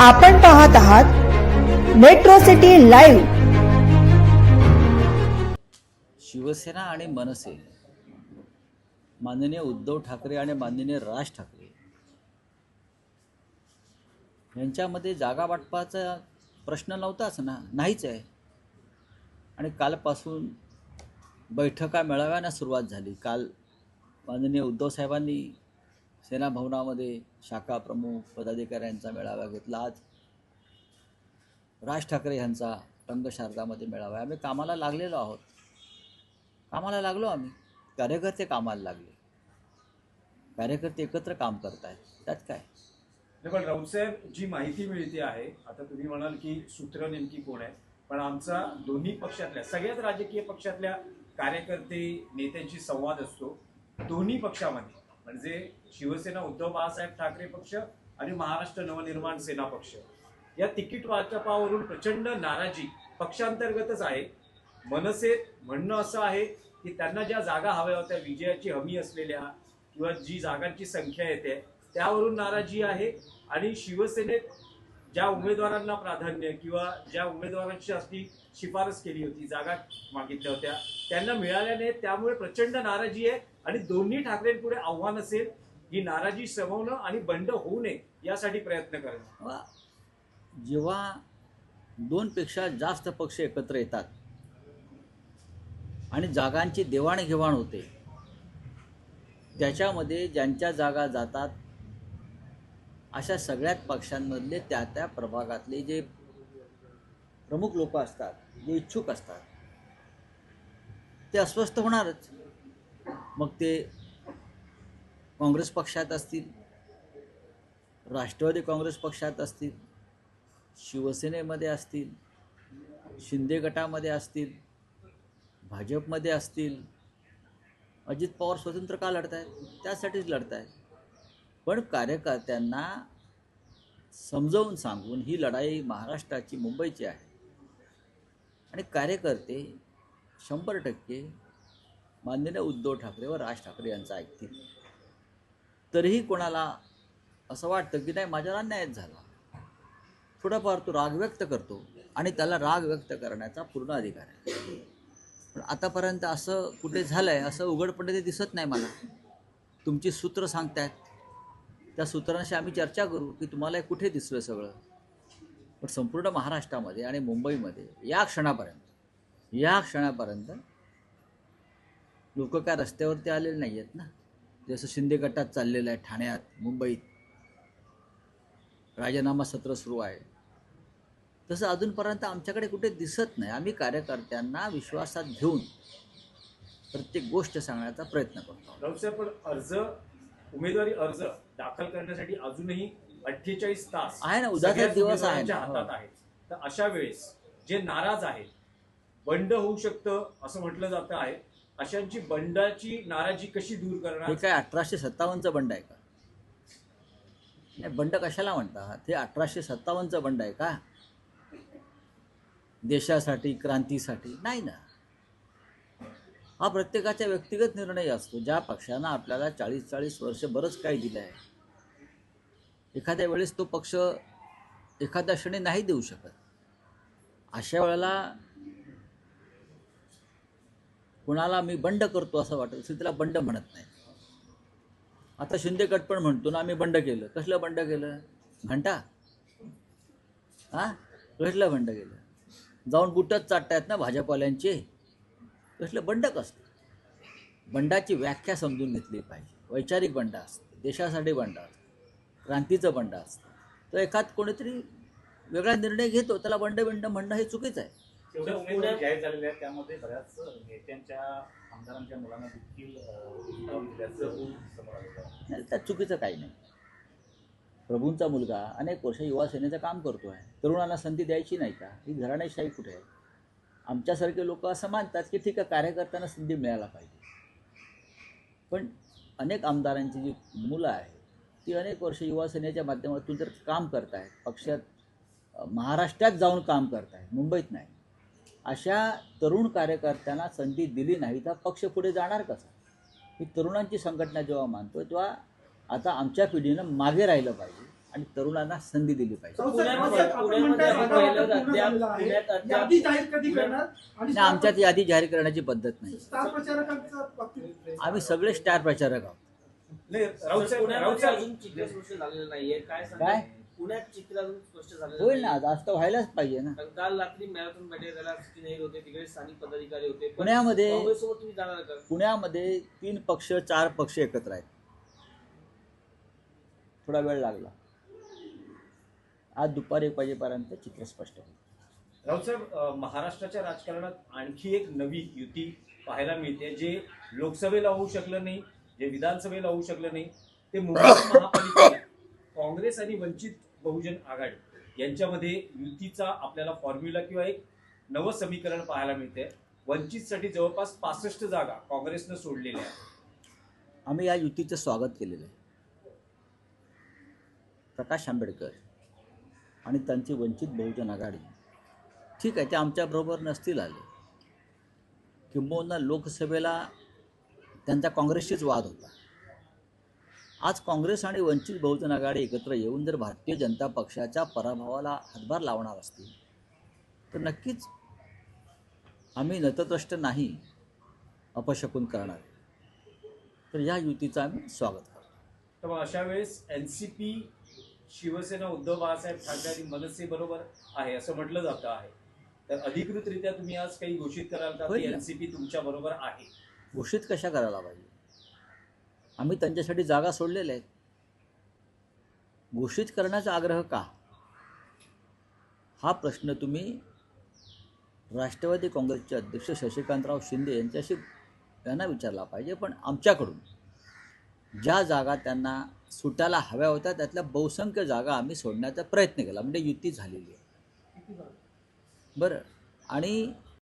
आपण पाहत आहात मेट्रो सिटी लाईव्ह शिवसेना आणि मनसे माननीय उद्धव ठाकरे आणि माननीय राज ठाकरे यांच्यामध्ये जागा वाटपाचा प्रश्न नव्हताच ना नाहीच आहे. आणि कालपासून बैठका मेळाव्यांना सुरुवात झाली. काल माननीय उद्धव साहेबांनी सेना भवनामध्ये शाखा प्रमुख पदाधिकाऱ्यांचा मेळावा घेतला. आज राज ठाकरे यांचा रंगशारदामध्ये मेळावा आहे. आम्ही कामाला लागलेलो आहोत. कामाला लागलो आम्ही. कार्यकर्ते कामाला लागले. कार्यकर्ते एकत्र काम करत आहेत त्यात काय? नाही, पण राऊतसाहेब जी माहिती मिळते आहे आता तुम्ही म्हणाल की सूत्र नेमकी कोण आहे पण आमचा दोन्ही पक्षातल्या सगळ्याच राजकीय पक्षातल्या कार्यकर्ते नेत्यांशी संवाद असतो. दोन्ही पक्षामध्ये म्हणजे शिवसेना उद्धव बाळासाहेब ठाकरे पक्ष आणि महाराष्ट्र नवनिर्माण सेना पक्ष. या तिकीट वाटपावरून प्रचंड नाराजी पक्षांतर्गतच आहे. मनसेत म्हणणं असं आहे की त्यांना ज्या जागा हव्या होत्या विजयाची हमी असलेल्या किंवा जी जागांची संख्या येते त्यावरून नाराजी आहे. आणि शिवसेनेत ज्या उमेदवारांना प्राधान्य किंवा ज्या उमेदवारांची असली शिफारस केली होती जागा मागितल्या होत्या त्यांना मिळाल्या नाहीत त्यामुळे प्रचंड नाराजी आहे आणि दोन्ही ठाकरेंपुढे आव्हान असेल ही नाराजी समवणं आणि बंड होऊ नये यासाठी प्रयत्न करणं जेव्हा दोनपेक्षा जास्त पक्ष एकत्र येतात आणि जागांची देवाणघेवाण होते त्याच्यामध्ये ज्यांच्या जागा जातात अशा सगळ्यात पक्षांमधले त्या त्या प्रभागातले जे प्रमुख लोक असतात जे इच्छुक असतात ते अस्वस्थ होणारच. मग ते काँग्रेस पक्षात असतील राष्ट्रवादी काँग्रेस पक्षात असतील शिवसेनेमध्ये असतील शिंदे गटामध्ये असतील भाजपमध्ये असतील अजित पवार स्वतंत्र का लढत आहेत त्यासाठीच लढत आहेत पण कार्यकर्त्यांना समजावून सांगून ही लढाई महाराष्ट्राची मुंबईची आहे. आणि कार्यकर्ते शंभर टक्के माननीय उद्धव ठाकरे व राज ठाकरे यांचं ऐकतील. तरीही कोणाला असं वाटतं की नाही माझ्यावर अन्यायच झाला. थोडाफार तो राग व्यक्त करतो आणि त्याला राग व्यक्त करण्याचा पूर्ण अधिकार आहे. पण आतापर्यंत असं कुठे झालं आहे असं उघडपणे ते दिसत नाही मला. तुमची सूत्र सांगतायत. त्या सूत्रांशी आम्ही चर्चा करू की तुम्हाला हे कुठे दिसलं सगळं. पण संपूर्ण महाराष्ट्रामध्ये आणि मुंबईमध्ये या क्षणापर्यंत या क्षणापर्यंत लोक काय रस्त्यावरती आलेले नाही आहेत ना. जसं शिंदे गटात चाललेलं आहे ठाण्यात मुंबईत. राजीनामा सत्र सुरू आहे. तसं अजूनपर्यंत आमच्याकडे कुठे दिसत नाही. आम्ही कार्यकर्त्यांना विश्वासात घेऊन प्रत्येक गोष्ट सांगण्याचा प्रयत्न करतो. पण अर्ज उमेदवारी अर्ज दाखल करण्यासाठी अजूनही अठ्ठेचाळीस तास आहे ना, उद्याचा सगळ्याच दिवस आहे ना. हातात आहेत. तर अशा वेळेस जे नाराज आहेत बंड होऊ शकतं असं म्हटलं जातं आहे. अशांची बंडाची नाराजी कशी दूर हे करणार काय अठराशे सत्तावन्नचं बंड आहे का? नाही बंड कशाला म्हणतात हे अठराशे सत्तावन्नचं बंड आहे का? देशासाठी क्रांतीसाठी. नाही ना. हा प्रत्येकाचा व्यक्तिगत निर्णय असतो. ज्या पक्षानं आपल्याला चाळीस चाळीस वर्ष बरंच काही दिलं आहे एखाद्या वेळेस तो पक्ष एखाद्या क्षणी नाही देऊ शकत. अशा वेळेला कुणाला मी बंड करतो असं वाटत असेल त्याला बंड म्हणत नाही. आता शिंदे गट पण म्हणतो ना आम्ही बंड केलं. कसलं बंड केलं? घंटा? हा? कसलं बंड केलं? जाऊन बुटच चाटतायत ना भाजपवाल्यांचे? कसलं? बंड कसं बंडाची व्याख्या समजून घेतली पाहिजे. वैचारिक बंड असते देशासाठी बंड असतं क्रांतीचं बंड असतं. तर एखाद कोणीतरी वेगळा निर्णय घेतो त्याला बंड बिंड म्हणणं हे चुकीचं आहे. तेवढ्या उमेदवारी जाहीर झालेल्या आहेत त्यामध्ये बऱ्याच नेत्यांच्या आमदारांच्या मुलांना देखील त्यात चुकीचं काही नाही. प्रभूंचा मुलगा अनेक वर्ष युवा सेनेचं काम करतो आहे तरुणांना संधी द्यायची नाही का? ही घराणेशाही कुठे आहे? आमच्यासारखे लोक असं मानतात की ठीक आहे कार्यकर्त्यांना संधी मिळायला पाहिजे. पण अनेक आमदारांची जी मुलं आहेत ती अनेक वर्ष युवा सेनेच्या माध्यमातून जर काम करत आहेत पक्षात महाराष्ट्रात जाऊन काम करत आहेत मुंबईत नाही अशा तरुण कार्यकर्त्यांना संधी दिली नाही तर पक्ष पुढे जाणार कसा? ही तरुणांची संघटना जेव्हा मानतो तेव्हा आता आमच्या पिढीनं मागे राहिलं पाहिजे. आणि तरुणांना संधी दिली पाहिजे. नाही आमच्यात यादी जाहीर करण्याची पद्धत नाही. आम्ही सगळे स्टार प्रचारक आहोत. नाही राऊत साहेब राऊत पुण्यामध्ये साहेब अजून चित्र स्पष्ट झालेलं नाहीये. काय पुण्यात चित्र अजून स्पष्ट झालेलं होईल ना. जास्त व्हायलाच पाहिजे ना. काल रात्री मॅरेथॉन सचिन होते तिकडे स्थानिक पदाधिकारी होते. पण पुण्यामध्ये काँग्रेससोबत तुम्ही जाणार का? पुण्यामध्ये तीन पक्ष चार पक्ष एकत्र आहेत. थोडा वेळ लागला. आज दुपारी एक वाजेपर्यंत चित्र स्पष्ट होईल. राऊत साहेब महाराष्ट्राच्या राजकारणात आणखी एक नवी युती पाहायला मिळते जे लोकसभेला होऊ शकलं नाही जे विधानसभेला होऊ शकलं नाही ते मुंबई महापालिकेला काँग्रेस आणि वंचित बहुजन आघाडी यांच्यामध्ये युतीचा आपल्याला फॉर्म्युला किंवा एक नवं समीकरण पाहायला मिळते. वंचितसाठी जवळपास पासष्ट जागा काँग्रेसनं सोडलेल्या आम्ही या युतीचं स्वागत केलेलं आहे. प्रकाश आंबेडकर आणि त्यांची वंचित बहुजन आघाडी. ठीक आहे ते आमच्याबरोबर नसतील आले. किंबहुना लोकसभेला त्यांचा काँग्रेसशीच वाद होता. आज काँग्रेस आणि वंचित बहुजन आघाडी एकत्र येऊन जर भारतीय जनता पक्षाच्या पराभवाला हातभार लावणार असतील तर नक्कीच आम्ही नतद्रष्ट नाही अपशकून करणार. तर या युतीचं आम्ही स्वागत करतो. तर मग अशा वेळेस पी शिवसेना उद्धव बाळासाहेब ठाकरे आणि मनसे बरोबर आहे असं म्हटलं जातं आहे. तर अधिकृतरित्या तुम्ही आज काही घोषित कराल का? की होईल ना. एनसीपी तुमच्या बरोबर आहे. घोषित कशा करायला पाहिजे? आम्ही त्यांच्यासाठी जागा सोडलेल्या आहेत घोषित करण्याचा आग्रह का? हा प्रश्न तुम्ही राष्ट्रवादी काँग्रेसचे अध्यक्ष शशिकांतराव शिंदे यांच्याशी यांना विचारला पाहिजे पण आमच्याकडून. ज्या जागा त्यांना सुटायला हव्या होत्या त्यातल्या बहुसंख्य जागा आम्ही सोडण्याचा प्रयत्न केला. म्हणजे युती झालेली आहे. बरं. आणि